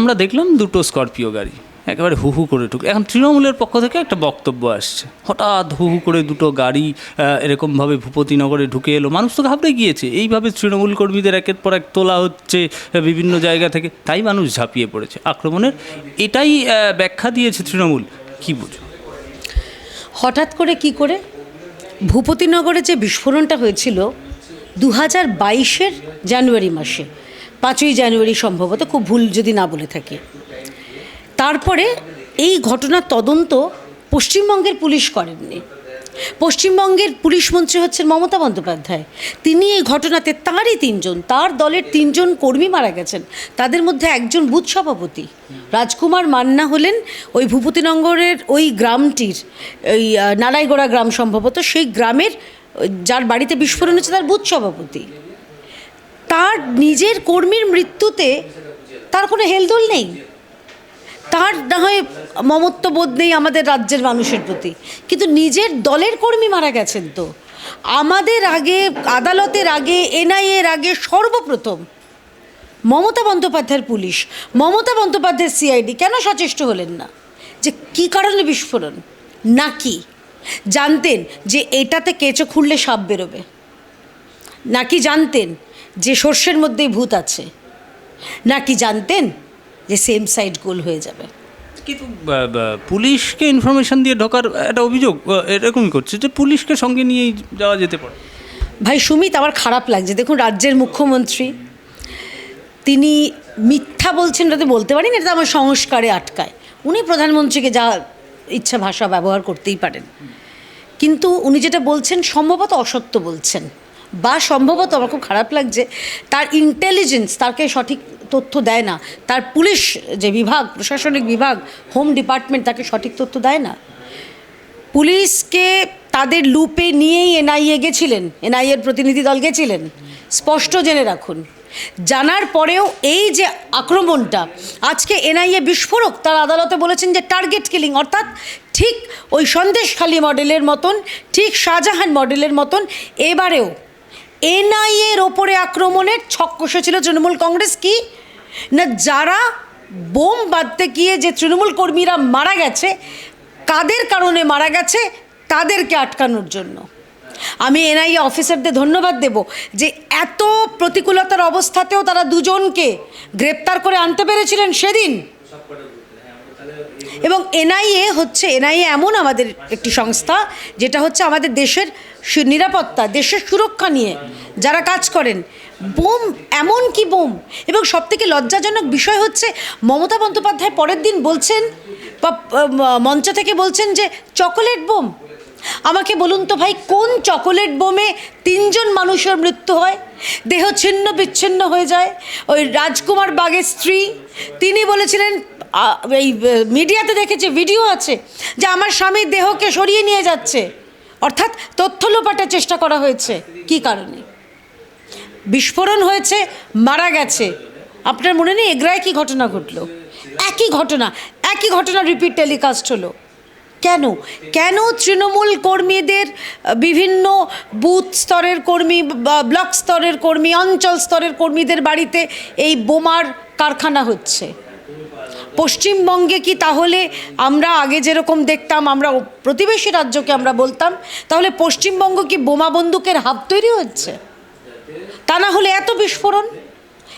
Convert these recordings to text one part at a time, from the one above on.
আমরা দেখলাম দুটো স্করপিও গাড়ি, একেবারে হু হু করে ঢুকে, এখন তৃণমূলের পক্ষ থেকে একটা বক্তব্য আসছে। হঠাৎ হু হু করে দুটো গাড়ি এরকমভাবে ভূপতিনগরে ঢুকে এলো, মানুষ তো ঘাবড়ে গিয়েছে, এইভাবে তৃণমূল কর্মীদের একের পর এক তোলা হচ্ছে বিভিন্ন জায়গা থেকে, তাই মানুষ ঝাঁপিয়ে পড়েছে আক্রমণের। এটাই ব্যাখ্যা দিয়েছে তৃণমূল, কি বুঝো হঠাৎ করে কি করে? ভূপতিনগরে যে বিস্ফোরণটা হয়েছিল দু হাজার বাইশের জানুয়ারি মাসে পাঁচই জানুয়ারি সম্ভবত, খুব ভুল যদি না বলে থাকি। তারপরে এই ঘটনার তদন্ত পশ্চিমবঙ্গের পুলিশ করেননি। পশ্চিমবঙ্গের পুলিশ মন্ত্রী হচ্ছেন মমতা বন্দ্যোপাধ্যায়। তিনি এই ঘটনাতে তারই তিনজন, তার দলের তিনজন কর্মী মারা গেছেন। তাদের মধ্যে একজন বুথ সভাপতি। রাজকুমার মান্না হলেন ওই ভূপতিনগরের ওই গ্রামটির, ওই নারায়গড়া গ্রাম সম্ভবত। সেই গ্রামের, যার বাড়িতে বিস্ফোরণ হচ্ছে তার বুথ সভাপতি। তার নিজের কর্মীর মৃত্যুতে তার কোনো হেলদোল নেই। তার না হয় মমত্ববোধ নেই আমাদের রাজ্যের মানুষের প্রতি। কিন্তু নিজের দলের কর্মী মারা গেছেন তো। আমাদের আগে, আদালতের আগে, এনআইএর আগে সর্বপ্রথম মমতা বন্দ্যোপাধ্যায়ের পুলিশ, মমতা বন্দ্যোপাধ্যায়ের সিআইডি কেন সচেষ্ট হলেন না? যে কী কারণে বিস্ফোরণ? নাকি জানতেন যে এটাতে কেঁচো খুললে সাপ বেরোবে। নাকি জানতেন? যে সর্ষের মধ্যেই ভূত আছে। নাকি জানতেন যে সেম সাইড গোল হয়ে যাবে? কিন্তু পুলিশকে ইনফরমেশন দিয়ে ঢোকার একটা অভিযোগ এরকমই করছে যে পুলিশকে সঙ্গে নিয়েই যাওয়া যেতে পারে। ভাই সুমিত আমার খারাপ লাগছে। দেখুন রাজ্যের মুখ্যমন্ত্রী তিনি মিথ্যা বলছেন এটা তো বলতে পারি না এটা আমার সংস্কারে আটকায়। উনি প্রধানমন্ত্রীকে যা ইচ্ছা ভাষা ব্যবহার করতেই পারেন। কিন্তু উনি যেটা বলছেন সম্ভবত অসত্য বলছেন। বা সম্ভবত আমার খুব খারাপ লাগছে, তার ইন্টেলিজেন্স তাকে সঠিক তথ্য দেয় না। তার পুলিশ যে বিভাগ, প্রশাসনিক বিভাগ হোম ডিপার্টমেন্ট তাকে সঠিক তথ্য দেয় না। পুলিশকে তাদের লুপে নিয়েই এনআইএ গেছিলেন এনআইএর প্রতিনিধি দল গেছিলেন। স্পষ্ট জেনে রাখুন, জানার পরেও এই যে আক্রমণটা, আজকে এনআইএ বিস্ফোরক, তার আদালতে বলেছেন যে টার্গেট কিলিং অর্থাৎ ঠিক ওই সন্দেশখালী মডেলের মতন, ঠিক শাহজাহান মডেলের মতন, এবারেও এনআইএর ওপরে আক্রমণের ছক ছিল তৃণমূল কংগ্রেস কি? না যারা বোম বাঁধতে গিয়ে যে তৃণমূল কর্মীরা মারা গেছে, কাদের কারণে মারা গেছে, তাদেরকে আটকানোর জন্য। আমি এনআইএ অফিসারদের ধন্যবাদ দেব যে এত প্রতিকূলতার অবস্থাতেও তারা দুজনকে গ্রেপ্তার করে আনতে পেরেছিলেন সেদিন। এবং এনআইএ হচ্ছে, এনআইএ এমন আমাদের একটি সংস্থা, যেটা হচ্ছে আমাদের দেশের নিরাপত্তা, দেশের সুরক্ষা নিয়ে যারা কাজ করেন। বোম, এমন কি বোম? এবং সবথেকে লজ্জাজনক বিষয় হচ্ছে, মমতা বন্দ্যোপাধ্যায় পরের দিন বলছেন মঞ্চ থেকে বলছেন যে, চকোলেট বোম? আমাকে বলুন তো ভাই, কোন চকোলেট বোমে তিনজন মানুষের মৃত্যু হয়? দেহ ছিন্ন বিচ্ছিন্ন হয়ে যায়। ওই রাজকুমার বাগের স্ত্রী, তিনি বলেছিলেন এই মিডিয়াতে দেখেছে, ভিডিও আছে, যে আমার স্বামীর দেহকে সরিয়ে নিয়ে যাচ্ছে। অর্থাৎ তথ্য লোপাটের চেষ্টা করা হয়েছে। কি কারণে? বিস্ফোরণ হয়েছে, মারা গেছে। আপনার মনে নেই এগ্রায় কি ঘটনা ঘটলো? একই ঘটনা একই ঘটনা রিপিট টেলিকাস্ট হলো। কেন? কেন তৃণমূল কর্মীদের বিভিন্ন বুথ স্তরের কর্মী ব্লক স্তরের কর্মী, অঞ্চল স্তরের কর্মীদের বাড়িতে এই বোমার কারখানা হচ্ছে? পশ্চিমবঙ্গে কি তাহলে আমরা আগে যেরকম দেখতাম, আমরা প্রতিবেশী রাজ্যকে আমরা বলতাম, তাহলে পশ্চিমবঙ্গ কি বোমা বন্দুকের হাব তৈরি হচ্ছে? তা না হলে এত বিস্ফোরণ?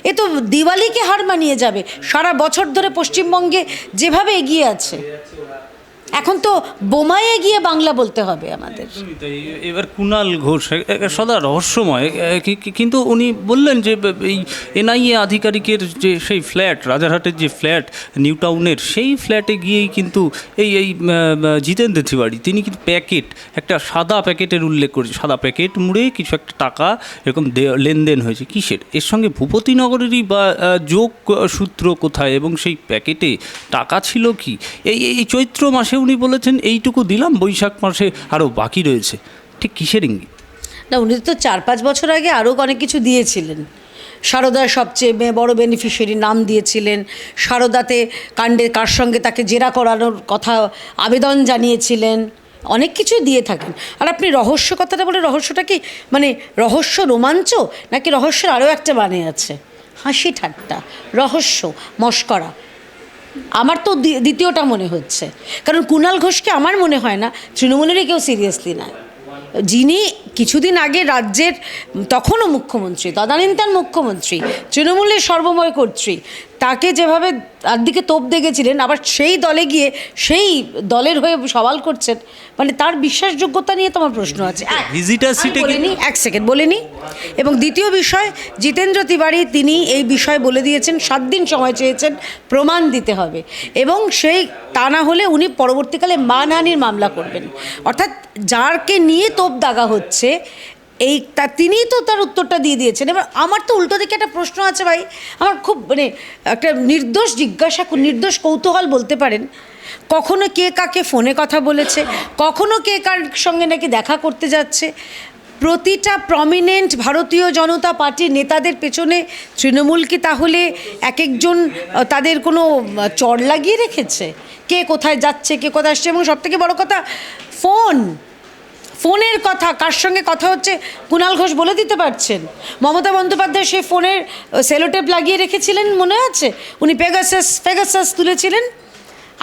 এ তো দিওয়ালিকে হার মানিয়ে যাবে। সারা বছর ধরে পশ্চিমবঙ্গে যেভাবে এগিয়ে আছে। এখন তো বোমায় গিয়ে বাংলা বলতে হবে আমাদের। এবার কুণাল ঘোষ সদা রহস্যময় কিন্তু উনি বললেন যে এই এনআইএ আধিকারিকের যে সেই ফ্ল্যাট, রাজারহাটের যে ফ্ল্যাট, নিউ টাউনের, সেই ফ্ল্যাটে গিয়েই কিন্তু এই এই জিতেন্দ্র তিওয়ারি, তিনি কিন্তু প্যাকেট, একটা সাদা প্যাকেটের উল্লেখ করেছে সাদা প্যাকেট মুড়ে কিছু একটা টাকা এরকম লেনদেন হয়েছে, কিসের? এর সঙ্গে ভূপতিনগরেরই বা যোগ সূত্র কোথায় এবং সেই প্যাকেটে টাকা ছিল কি? এই এই চৈত্র মাসে উনি বলেছেন, এইটুকু দিলাম, বৈশাখ মাসে আরও বাকি রয়েছে। ঠিক কিসের ইঙ্গিত? না, উনি তো চার পাঁচ বছর আগে আরও অনেক কিছু দিয়েছিলেন। সারদার সবচেয়ে বড় বেনিফিশিয়ারি নাম দিয়েছিলেন। সারদাতে কাণ্ডে, কার সঙ্গে তাকে জেরা করানোর কথা আবেদন জানিয়েছিলেন। অনেক কিছুই দিয়ে থাকেন। আর আপনি রহস্য কথাটা বলে, রহস্যটা কি মানে রহস্য রোমাঞ্চ, নাকি রহস্যের আরও একটা মানে আছে? হাসি ঠাট্টা রহস্য, মস্করা। আমার তো দ্বিতীয়টা মনে হচ্ছে। কারণ কুণাল ঘোষকে আমার মনে হয় না, তৃণমূলেরই কেউ সিরিয়াসলি নেয় যিনি কিছুদিন আগে রাজ্যের তখনও মুখ্যমন্ত্রী তদানীন্তন মুখ্যমন্ত্রী তৃণমূলের সর্বময় কর্ত্রী তাকে যেভাবে তার দিকে তোপ দেখেছিলেন আবার সেই দলে গিয়ে সেই দলের হয়ে সওয়াল করছেন মানে তার বিশ্বাসযোগ্যতা নিয়ে তোমার প্রশ্ন আছে। এক, Visitor আমি seat এ বলে নিই, এক সেকেন্ড বলে নিই এবং দ্বিতীয় বিষয় জিতেন্দ্র তিওয়ারি তিনি এই বিষয় বলে দিয়েছেন সাত দিন সময় চেয়েছেন প্রমাণ দিতে হবে। এবং সেই তা না হলে উনি পরবর্তীকালে মানহানির মামলা করবেন। অর্থাৎ যারকে নিয়ে তোপ দাগা হচ্ছে এই তা তিনিই তো তার উত্তরটা দিয়ে দিয়েছেন। এবার আমার তো উল্টো দিকে একটা প্রশ্ন আছে ভাই। আমার খুব মানে একটা নির্দোষ জিজ্ঞাসা, নির্দোষ কৌতূহল বলতে পারেন। কখনো কে কাকে ফোনে কথা বলেছে? কখনো কে কার সঙ্গে নাকি দেখা করতে যাচ্ছে? প্রতিটা প্রমিনেন্ট ভারতীয় জনতা পার্টির নেতাদের পেছনে তৃণমূল কি তাহলে এক একজন তাদের কোনো চড় লাগিয়ে রেখেছে? কে কোথায় যাচ্ছে, কে কোথায় আসছে? এবং সবথেকে বড় কথা, ফোন ফোনের কথা, কার সঙ্গে কথা হচ্ছে, কুণাল ঘোষ বলে দিতে পারছেন। মমতা বন্দ্যোপাধ্যায় সেই ফোনের সেলোটেপ লাগিয়ে রেখেছিলেন মনে আছে? উনি পেগাসাস পেগাসাস তুলেছিলেন?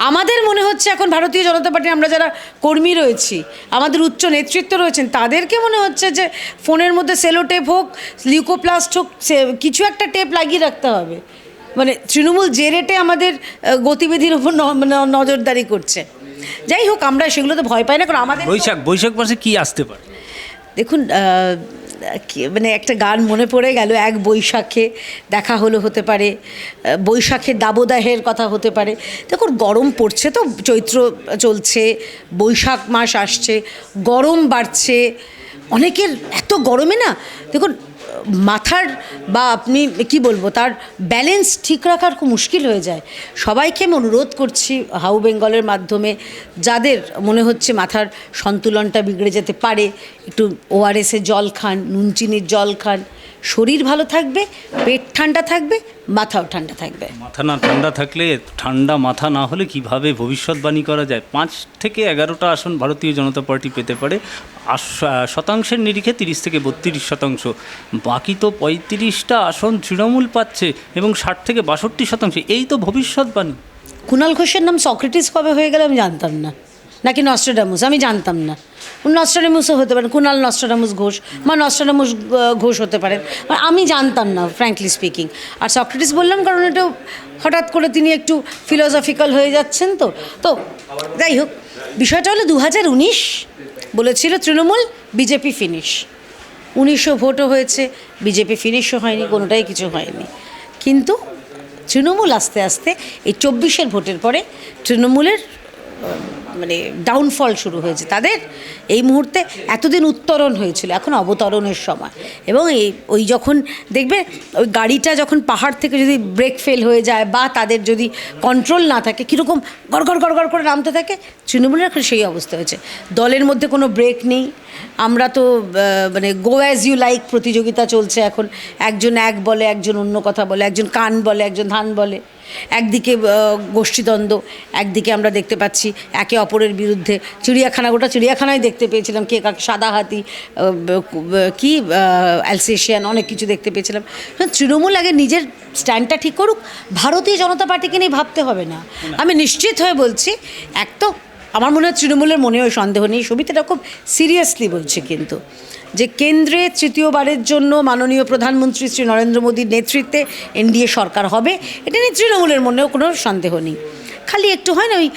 আমাদের মনে হচ্ছে এখন ভারতীয় জনতা পার্টি আমরা যারা কর্মী রয়েছি, আমাদের উচ্চ নেতৃত্ব রয়েছেন, তাদেরকে মনে হচ্ছে যে ফোনের মধ্যে সেলোটেপ হোক, লিউকোপ্লাস্ট হোক কিছু একটা টেপ লাগিয়ে রাখতে হবে। মানে তৃণমূল যে রেটে আমাদের গতিবিধির উপর নজরদারি করছে। যাই হোক আমরা সেগুলোতে ভয় পাই না কারণ আমাদের বৈশাখ বৈশাখ মাসে কি আসতে পারে? দেখুন মানে একটা গান মনে পড়ে গেল এক বৈশাখে দেখা হলো হতে পারে বৈশাখে দাবদাহের কথা হতে পারে। দেখুন গরম পড়ছে তো চৈত্র চলছে বৈশাখ মাস আসছে গরম বাড়ছে। অনেকের এত গরমে না দেখুন মাথার বা আপনি কি বলব, তার ব্যালেন্স ঠিক রাখার খুব মুশকিল হয়ে যায়। সবাইকে আমি অনুরোধ করছি হাউ বেঙ্গলের মাধ্যমে যাদের মনে হচ্ছে মাথার সন্তুলনটা বিগড়ে যেতে পারে, একটু ওআরএসের জল খান নুন চিনির জল খান শরীর ভালো থাকবে পেট ঠান্ডা থাকবে মাথাও ঠান্ডা থাকবে। মাথা না ঠান্ডা থাকলে ঠান্ডা মাথা না হলে কীভাবে ভবিষ্যৎবাণী করা যায়? পাঁচ থেকে এগারোটা আসন ভারতীয় জনতা পার্টি পেতে পারে। শতাংশের নিরিখে তিরিশ থেকে বত্রিশ শতাংশ। বাকি তো পঁয়ত্রিশটা আসন তৃণমূল পাচ্ছে এবং ষাট থেকে বাষট্টি শতাংশ। এই তো ভবিষ্যৎবাণী। কুণাল ঘোষের নাম সক্রেটিস কবে হয়ে গেল আমি জানতাম না। নাকি নস্ট্রাডামুস আমি জানতাম না। নস্ট্রাডামুসও হতে পারেন কুনাল নস্ট্রাডামুস ঘোষ বা নস্ট্রাডামুস ঘোষ হতে পারেন আমি জানতাম না ফ্র্যাঙ্কলি স্পিকিং আর সক্রেটিস বললাম, কারণ এটা হঠাৎ করে তিনি একটু ফিলোসফিক্যাল হয়ে যাচ্ছেন তো। তো, যাই হোক, বিষয়টা হলো দু উনিশ বলেছিল তৃণমূল, বিজেপি ফিনিশ উনিশশো ভোটও হয়েছে, বিজেপি ফিনিশও হয়নি, কোনোটাই কিছু হয়নি। কিন্তু তৃণমূল আস্তে আস্তে এই চব্বিশের ভোটের পরে তৃণমূলের মানে ডাউনফল শুরু হয়েছে। তাদের এই মুহূর্তে এতদিন উত্তরণ হয়েছিল, এখন অবতরণের সময়। এবং এই, ওই যখন দেখবে, ওই গাড়িটা যখন পাহাড় থেকে যদি ব্রেক ফেল হয়ে যায় বা তাদের যদি কন্ট্রোল না থাকে, কীরকম গড়গড় গড়গড় করে নামতে থাকে, তৃণমূলের সেই অবস্থা হয়েছে। দলের মধ্যে কোনো ব্রেক নেই। আমরা তো মানে গো অ্যাজ ইউ লাইক প্রতিযোগিতা চলছে এখন। একজন এক বলে একজন অন্য কথা বলে একজন কান বলে একজন ধান বলে। একদিকে গোষ্ঠীদ্বন্দ্ব একদিকে আমরা দেখতে পাচ্ছি একে অপরের বিরুদ্ধে। চিড়িয়াখানা গোটা চিড়িয়াখানায় দেখতে পেয়েছিলাম কে কাকে সাদা হাতি কি অ্যালসেশিয়ান অনেক কিছু দেখতে পেয়েছিলাম। সুতরাং তৃণমূল আগে নিজের স্ট্যান্ডটা ঠিক করুক ভারতীয় জনতা পার্টিকে নিয়ে ভাবতে হবে না। আমি নিশ্চিত হয়ে বলছি এক তো আমার মনে হয় তৃণমূলের মনেও সন্দেহ নেই। সবিতাটা খুব সিরিয়াসলি বলছে কিন্তু যে কেন্দ্রে তৃতীয়বারের জন্য মাননীয় প্রধানমন্ত্রী শ্রী নরেন্দ্র মোদীর নেতৃত্বে এনডিএ সরকার হবে, এটা নিয়ে তৃণমূলের মনেও কোনো সন্দেহ নেই। খালি একটু হয় না ওই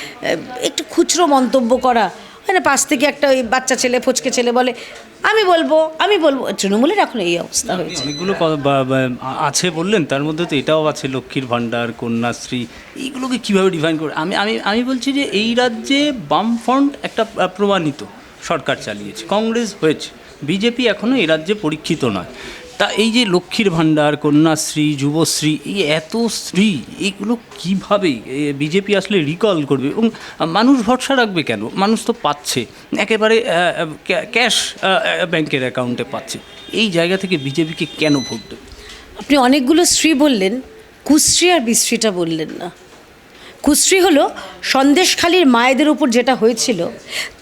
একটু খুচরো মন্তব্য করা হয় না পাশ থেকে একটা ওই বাচ্চা ছেলে ফুচকে ছেলে বলে আমি বলব আমি বলব। তৃণমূলের এখন এই অবস্থা হয়েছে। অনেকগুলো বা- আছে বললেন তার মধ্যে তো এটাও আছে লক্ষ্মীর ভাণ্ডার কন্যাশ্রী এইগুলোকে কীভাবে ডিফাইন করে? আমি আমি আমি বলছি যে এই রাজ্যে বামফ্রন্ট একটা প্রমাণিত সরকার চালিয়েছে কংগ্রেস হয়েছে। বিজেপি এখনও এই রাজ্যে পরীক্ষিত নয়। তা এই যে লক্ষ্মীর ভাণ্ডার, কন্যাশ্রী, যুবশ্রী, এই এত শ্রী এগুলো কীভাবে বিজেপি আসলে রিকল করবে? এবং মানুষ ভরসা রাখবে কেন? মানুষ তো পাচ্ছে। একেবারে ক্যাশ ব্যাংকের অ্যাকাউন্টে পাচ্ছে। এই জায়গা থেকে বিজেপিকে কেন ভোট দেবে? আপনি অনেকগুলো স্ত্রী বললেন, কুশ্রী আর বিশ্রীটা বললেন না। কুশ্রী হলো সন্দেশখালীর মায়েদের উপর যেটা হয়েছিল,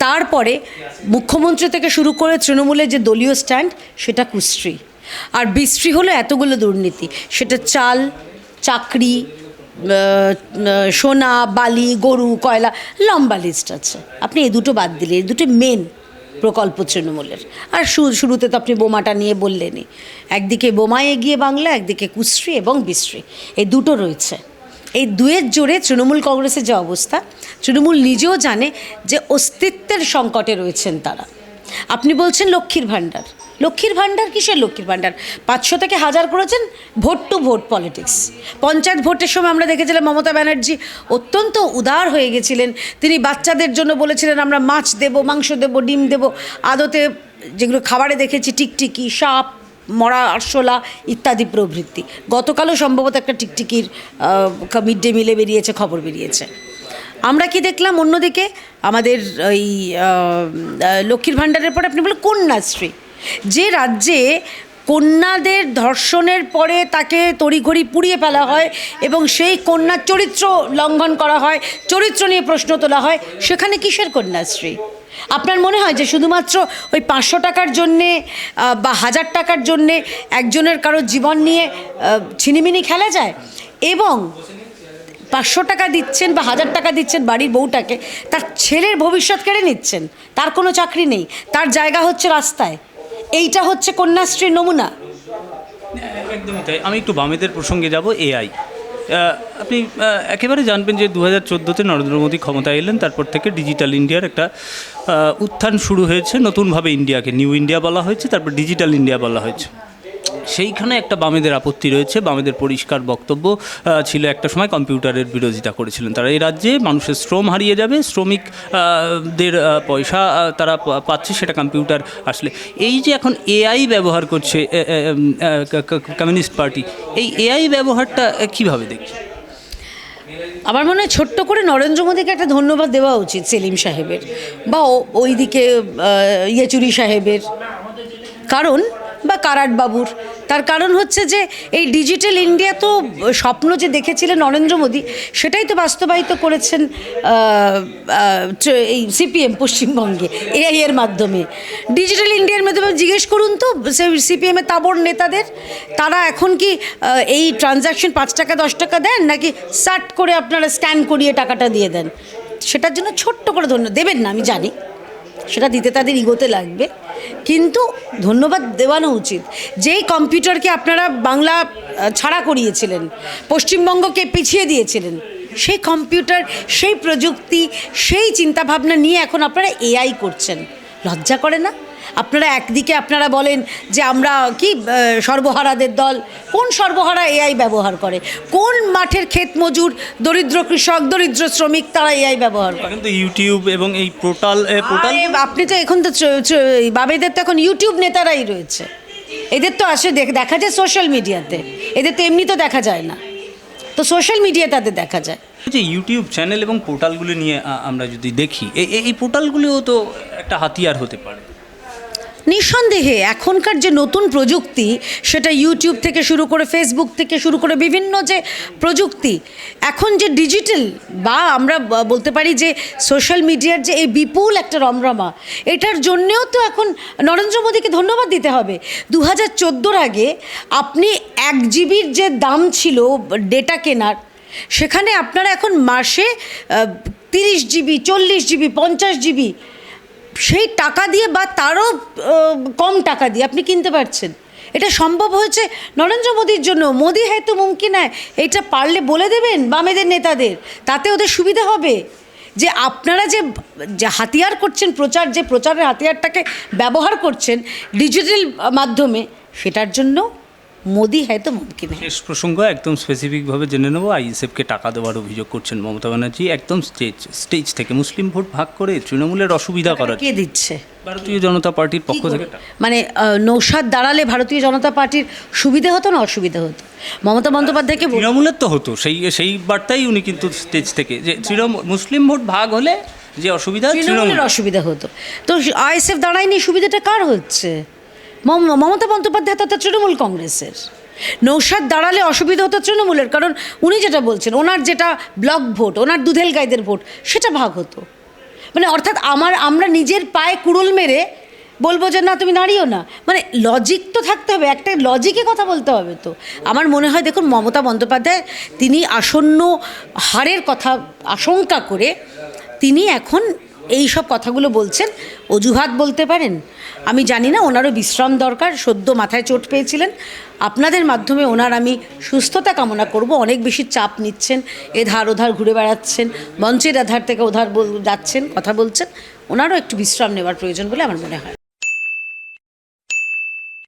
তারপরে মুখ্যমন্ত্রী থেকে শুরু করে তৃণমূলের যে দলীয় স্ট্যান্ড সেটা কুশ্রী। আর বিশ্রী হলো এতগুলো দুর্নীতি। সেটা চাল, চাকরি সোনা, বালি, গরু, কয়লা, লম্বা লিস্ট আছে। আপনি এই দুটো বাদ দিলে, এই দুটো মেন প্রকল্প তৃণমূলের। আর শুরুতে তো আপনি বোমাটা নিয়ে বললেনই। একদিকে বোমায় এগিয়ে বাংলা, একদিকে কুশ্রী এবং বিশ্রী এই দুটো রয়েছে। এই দুয়ের জোরে তৃণমূল কংগ্রেসের যে অবস্থা, তৃণমূল নিজেও জানে যে অস্তিত্বের সংকটে রয়েছেন তারা। আপনি বলছেন লক্ষ্মীর ভাণ্ডার। লক্ষ্মীর ভাণ্ডার? কিসের লক্ষ্মীর ভাণ্ডার? পাঁচশো থেকে হাজার করেছেন vote to vote politics. Panchayat ভোটের সময় আমরা দেখেছিলাম মমতা ব্যানার্জি অত্যন্ত উদার হয়ে গেছিলেন। তিনি বাচ্চাদের জন্য বলেছিলেন, আমরা মাছ দেব, মাংস দেব, ডিম দেব, আদতে যেগুলো খাবারে দেখেছি, টিকটিকি, সাপ, মরা আরশোলা ইত্যাদি প্রভৃতি। গতকালও সম্ভবত একটা টিকটিকির মিড ডে মিলে বেরিয়েছে, খবর বেরিয়েছে। আমরা কি দেখলাম অন্যদিকে? আমাদের ওই লক্ষ্মীর ভাণ্ডারের পরে আপনি বলেন কন্যাশ্রী। যে রাজ্যে কন্যাদের ধর্ষণের পরে তাকে তড়িঘড়ি পুড়িয়ে ফেলা হয় এবং সেই কন্যার চরিত্র লঙ্ঘন করা হয়, চরিত্র নিয়ে প্রশ্ন তোলা হয়, সেখানে কিসের কন্যাশ্রী? আপনার মনে হয় যে শুধুমাত্র ওই পাঁচশো টাকার জন্যে বা হাজার টাকার জন্যে একজনের কারও জীবন নিয়ে ছিনিমিনি খেলা যায়? এবং পাঁচশো টাকা দিচ্ছেন বা হাজার টাকা দিচ্ছেন বাড়ির বউটাকে, তার ছেলের ভবিষ্যৎ কেড়ে নিচ্ছেন? তার কোনো চাকরি নেই, তার জায়গা হচ্ছে রাস্তায়। এইটা হচ্ছে কন্যাশ্রীর নমুনা। একদমই তাই। আমি একটু বামেদের প্রসঙ্গে যাব, এআই। আপনি একেবারে জানবেন যে দু হাজার চোদ্দোতে নরেন্দ্র মোদী ক্ষমতায় এলেন, তারপর থেকে ডিজিটাল ইন্ডিয়ার একটা উত্থান শুরু হয়েছে, নতুনভাবে ইন্ডিয়াকে, নিউ ইন্ডিয়া বলা হয়েছে, তারপর ডিজিটাল ইন্ডিয়া বলা হয়েছে। সেইখানে একটা বামেদের আপত্তি রয়েছে, বামেদের পরিষ্কার বক্তব্য ছিল একটা সময় কম্পিউটারের বিরোধিতা করেছিলেন তারা। এই রাজ্যে মানুষের শ্রম হারিয়ে যাবে, শ্রমিক দের পয়সা তারা পাচ্ছে সেটা কম্পিউটার আসলে। এই যে এখন এআই ব্যবহার করছে কমিউনিস্ট পার্টি, এই এআই ব্যবহারটা কীভাবে দেখছে আমার মনে হয় ছোট্ট করে নরেন্দ্র মোদীকে একটা ধন্যবাদ দেওয়া উচিত সেলিম সাহেবের, বা ওইদিকে ইয়েচুরি সাহেবের। কারণ বা কারাট বাবুর। তার কারণ হচ্ছে যে এই ডিজিটাল ইন্ডিয়া তো স্বপ্ন যে দেখেছিলেন নরেন্দ্র মোদী, সেটাই তো বাস্তবায়িত করেছেন এই সিপিএম পশ্চিমবঙ্গে, এআই এর মাধ্যমে। ডিজিটাল ইন্ডিয়ার মাধ্যমে জিজ্ঞেস করুন তো সিপিএমের তাবর নেতাদের, তারা এখন কি এই ট্রানজ্যাকশন পাঁচ টাকা, দশ টাকা দেন, নাকি সাট করে আপনারা স্ক্যান করিয়ে টাকাটা দিয়ে দেন? সেটার জন্য ছোট্ট করে ধন্য দেবেন না, আমি জানি। সেটা দিতে তাদের ইগোতে লাগবে। কিন্তু ধন্যবাদ দেওয়ানো উচিত। যেই কম্পিউটারকে আপনারা বাংলা ছাড়া করিয়েছিলেন, পশ্চিমবঙ্গকে পিছিয়ে দিয়েছিলেন, সেই কম্পিউটার, সেই প্রযুক্তি, সেই চিন্তাভাবনা নিয়ে এখন আপনারা এআই করছেন। লজ্জা করে না? আপনারা একদিকে আপনারা বলেন যে আমরা কি সর্বহারাদের দল কোন সর্বহারা এআই ব্যবহার করে? কোন মাঠের ক্ষেত মজুর দরিদ্র কৃষক দরিদ্র শ্রমিক তারা এআই ব্যবহার করে? এখন তো ইউটিউব এবং এই পোর্টাল পোর্টাল আপনি তো এখন তো বাবেদের তো এখন ইউটিউব নেতারাই রয়েছে। এদের তো আসে দেখ- দেখা যায় সোশ্যাল মিডিয়াতে এদের তো এমনি তো দেখা যায় না। তো সোশ্যাল মিডিয়া তাদের দেখা যায়। যে ইউটিউব চ্যানেল এবং পোর্টালগুলি নিয়ে আমরা যদি দেখি এই পোর্টালগুলিও তো একটা হাতিয়ার হতে পারে। নিঃসন্দেহে এখনকার যে নতুন প্রযুক্তি, সেটা ইউটিউব থেকে শুরু করে ফেসবুক থেকে শুরু করে বিভিন্ন যে প্রযুক্তি, এখন যে ডিজিটাল বা আমরা বলতে পারি যে সোশ্যাল মিডিয়ার যে এই বিপুল একটা রমরমা, এটার জন্যেও তো এখন নরেন্দ্র মোদীকে ধন্যবাদ দিতে হবে। দু হাজার চোদ্দোর আগে আপনি এক জিবির যে দাম ছিল ডেটা কেনার, সেখানে আপনারা এখন মাসে তিরিশ জিবি, চল্লিশ জিবি, পঞ্চাশ জিবি সেই টাকা দিয়ে বা তারও কম টাকা দিয়ে আপনি কিনতে পারছেন। এটা সম্ভব হয়েছে নরেন্দ্র মোদীর জন্য। মোদী হয়তো মুমকিন হয়, এটা পারলে বলে দেবেন বামেদের নেতাদের, তাতে ওদের সুবিধা হবে। যে আপনারা যে যে হাতিয়ার করছেন প্রচার, যে প্রচারের হাতিয়ারটাকে ব্যবহার করছেন ডিজিটাল মাধ্যমে, সেটার জন্য মোদী হয়তো মুমকিন শেষ প্রসঙ্গ একদম স্পেসিফিকভাবে জেনে নেব আইএসএফকে টাকা দেওয়ার অভিযোগ করছেন মমতা ব্যানার্জি একদম স্টেজ স্টেজ থেকে। মুসলিম ভোট ভাগ করে তৃণমূলের অসুবিধা করার কে দিচ্ছে? ভারতীয় জনতা পার্টির পক্ষ থেকে মানে নৌসাদ দাঁড়ালে ভারতীয় জনতা পার্টির সুবিধে হতো না অসুবিধে হতো? মমতা বন্দ্যোপাধ্যায়কে তৃণমূলের তো হতো সেই সেই বার্তাই উনি কিন্তু স্টেজ থেকে। যে তৃণমূল মুসলিম ভোট ভাগ হলে যে অসুবিধা তৃণমূল। তৃণমূলের অসুবিধা হতো। তো আইএসএফ দাঁড়ায়নি সুবিধাটা কার হচ্ছে? মমতা বন্দ্যোপাধ্যায় তো তৃণমূল কংগ্রেসের। নৌসাদ দাঁড়ালে অসুবিধা হতো তৃণমূলের, কারণ উনি যেটা বলছেন, ওনার যেটা ব্লক ভোট, ওনার দুধেল গাইদের ভোট, সেটা ভাগ হতো। মানে অর্থাৎ আমার, আমরা নিজের পায়ে কুড়োল মেরে বলব যে, না, তুমি দাঁড়িও না। মানে লজিক তো থাকতে হবে, একটা লজিকে কথা বলতে হবে তো। আমার মনে হয়, দেখুন, মমতা বন্দ্যোপাধ্যায় তিনি আসন্ন হারের কথা আশঙ্কা করে, তিনি এখন এই সব কথাগুলো বলছেন। অজুহাত বলতে পারেন? আমি জানি না, ওনারও বিশ্রাম দরকার, সদ্য মাথায় চোট পেয়েছিলেন। আপনাদের মাধ্যমে ওনার আমি সুস্থতা কামনা করব, অনেক বেশি চাপ নিচ্ছেন এ ধার ওধার ঘুরে বেড়াচ্ছেন, মঞ্চের আধার থেকে ওধার যাচ্ছেন, কথা বলছেন। ওনারও একটু বিশ্রাম নেওয়ার প্রয়োজন বলে আমার মনে হয়।